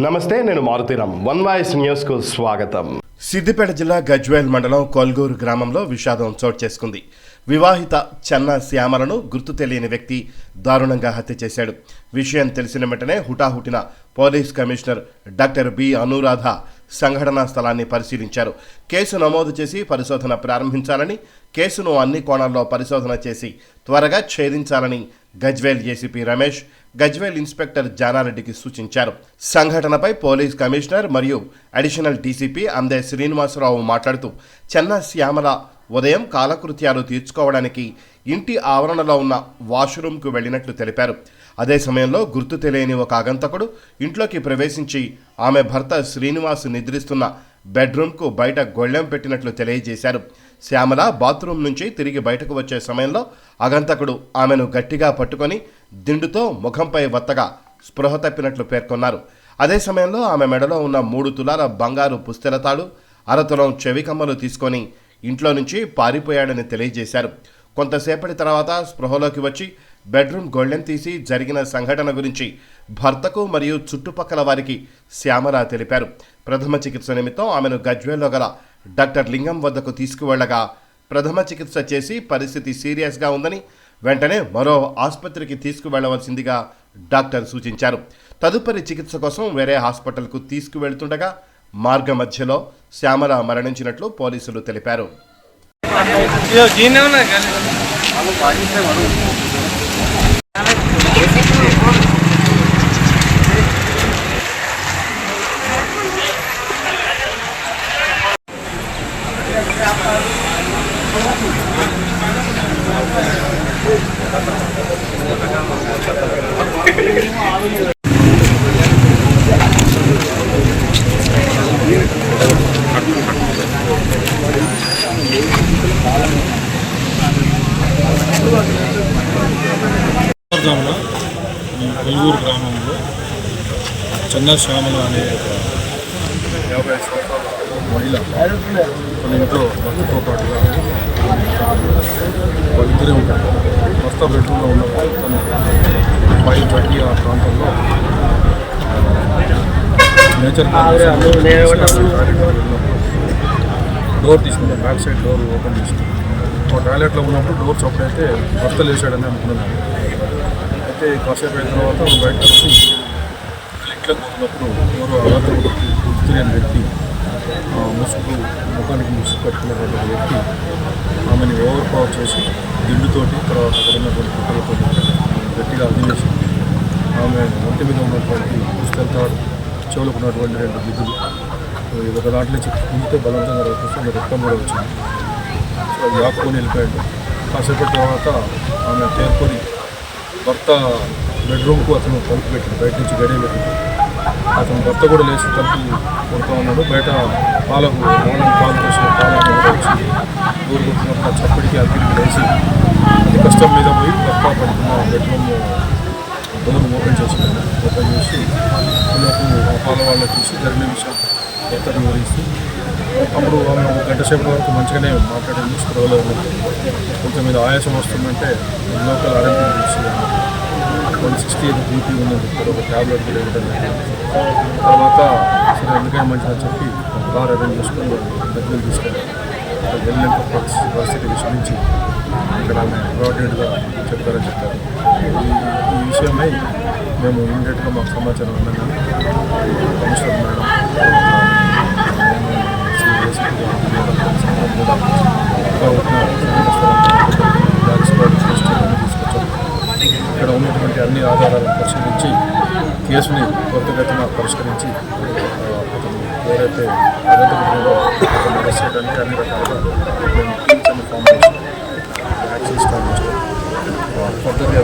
నమస్తే నేను Maruthi Ram one voice న్యూస్కు స్వాగతం. సిద్దిపేట జిల్లా గజ్వేల్ మండలం కొల్గూరు గ్రామంలో విషాదం చోటు చేసుకుంది. వివాహిత చెన్న శ్యామలను గుర్తు తెలియని వ్యక్తి దారుణంగా హత్య చేశాడు. విషయం తెలిసిన వెంటనే హుటాహుటిన police commissioner doctor B. Anuradha సంఘటనా స్థలాన్ని పరిశీలించారు. కేసు నమోదు చేసి పరిశోధన ప్రారంభించాలని కేసును అన్ని కోణాల్లో పరిశోధన చేసి త్వరగా ఛేదించాలని గజ్వేల్ ఏసీపీ రమేష్ గజ్వేల్ ఇన్స్పెక్టర్ జానారెడ్డికి సూచించారు. సంఘటనపై పోలీస్ కమిషనర్ మరియు అడిషనల్ డీసీపీ అందే శ్రీనివాసరావు మాట్లాడుతూ చెన్న శ్యామల ఉదయం కాలకృత్యాలు తీర్చుకోవడానికి ఇంటి ఆవరణలో ఉన్న వాష్రూమ్కు వెళ్ళినట్లు తెలిపారు. అదే సమయంలో గుర్తు తెలియని ఒక ఆగంతకుడు ఇంట్లోకి ప్రవేశించి ఆమె భర్త శ్రీనివాస్ నిద్రిస్తున్న బెడ్రూమ్కు బయట గొళ్ళెం పెట్టినట్లు తెలియజేశారు. శ్యామల బాత్రూమ్ నుంచి తిరిగి బయటకు వచ్చే సమయంలో అగంతకుడు ఆమెను గట్టిగా పట్టుకొని దిండుతో ముఖంపై వత్తగా స్పృహ తప్పినట్లు పేర్కొన్నారు. అదే సమయంలో ఆమె మెడలో ఉన్న మూడు తులాల బంగారు పుస్తెలతాడు అరతులం చెవి కమ్మలు తీసుకొని ఇంట్లో నుంచి పారిపోయాడని తెలియజేశారు. కొంతసేపటి తర్వాత స్పృహలోకి వచ్చి బెడ్రూమ్ గొళ్ళెం తీసి జరిగిన సంఘటన గురించి భర్తకు మరియు చుట్టుపక్కల వారికి శ్యామరా తెలిపారు. ప్రథమ చికిత్స నిమిత్తం ఆమెను గజ్వేల్లో గల డాక్టర్ లింగం వద్దకు తీసుకువెళ్ళగా ప్రథమ చికిత్స చేసి పరిస్థితి సీరియస్గా ఉందని వెంటనే మరో ఆసుపత్రికి తీసుకువెళ్ళవలసిందిగా డాక్టర్ సూచించారు. తదుపరి చికిత్స కోసం వేరే హాస్పిటల్కు తీసుకువెళ్తుండగా మార్గ మధ్యలో శ్యామల మరణించినట్లు పోలీసులు తెలిపారు. తెల్లవారుజామున ఈ కొలువూరు గ్రామంలో చంద్రశ్యామల అనే ఒక యాభై సంవత్సరాల మహిళ తన ఇంట్లో భర్తతో పాటుగా వాళ్ళిద్దరే ఉంటారు. భర్త బెడ్రూమ్లో ఉన్నప్పుడు తను ఫైవ్ థర్టీ ఆ ప్రాంతంలో నేచర్ డోర్ తీసుకుంది బ్యాక్ సైడ్ డోర్ ఓపెన్ ఒక టాయిలెట్లో ఉన్నప్పుడు డోర్ చప్పుడు అయితే భర్త లేచాడని అనుకున్నాను. అయితే కాసేపు అయిన తర్వాత బయట వచ్చి ఇంట్లోకి పోతున్నప్పుడు ఎవరో అలతో తెలియని వ్యక్తి ఆ, ముసుగు ముఖానికి ముసుగు కట్టుకున్నటువంటి వ్యక్తి ఆమెని ఓవర్ పవర్ చేసి దిండుతోటి తర్వాత అక్కడ ఉన్నటువంటి కుక్కలతో గట్టిగా అదిలేసి ఆమె ఒంటి మీద ఉన్నటువంటి పుస్తకాలు చెవులకు ఉన్నటువంటి రెండు బిద్దులు ఇది ఒక దాంట్లో నుంచి కుంటే బలవంతంగా రక్తం రక్తం కూడా వచ్చింది. సో వెళ్ళిపోయాడు. కాసేపు తర్వాత ఆమె తేరుకొని భర్త బెడ్రూమ్కు అతను తలుపు పెట్టి బయట నుంచి గడియ పెట్టి అతను భర్త కూడా లేచి తలుపు కొడుతూ ఉన్నాడు. బయట పాలకు మౌనం పాలు పోసిన పాలకు వచ్చి ఊరు కొట్టినప్పుడు ఆ చప్పటికి అగ్గిరికి లేచి అది కష్టం మీద పోయి భర్త పడుతున్న బెడ్రూమ్ డోర్ ఓపెన్ చేసింది. ఓపెన్ చేసి వీళ్ళకు ఆ పాల వాళ్ళకి చూసి జరిగిన విషయం భర్తను వివరిస్తూ అప్పుడు ఆమె ఒక గంట సేపు వరకు మంచిగానే మాట్లాడింది స్పృహలో కొంచెం మీద ఆయాసం వస్తుందంటే లోకల్ ఆరోగ్యం చూసి వన్ సిక్స్టీ ఎయిట్ బీపీ ఉందని చెప్పారు ఒక ట్యాబ్లెట్ కూడా ఇవ్వడం తర్వాత సరే ఎందుకైనా మంచిగా చెప్పి కార్ అరేంజ్ చేసుకొని డబ్బులు తీసుకెళ్ళి అక్కడ పరిస్థితి పరిస్థితి ఇక్కడ ఆమె ప్రాడెడ్గా చెప్పారని చెప్పారు. ఈ- ఈ విషయమై మేము ఇమీడియట్గా మాకు సమాచారం ఉందని కమిషనర్ మేడం ఉన్నటువంటి అన్ని ఆధారాలను పరిశీలించి కేసుని త్వరితగతిన పరిష్కరించి అతను ఎవరైతే అరెస్ట్ చేయడానికి అన్ని రకాలుగా అన్ని ఫామ్ యాక్షన్ స్టార్ట్ చేస్తాం ఫర్దర్గా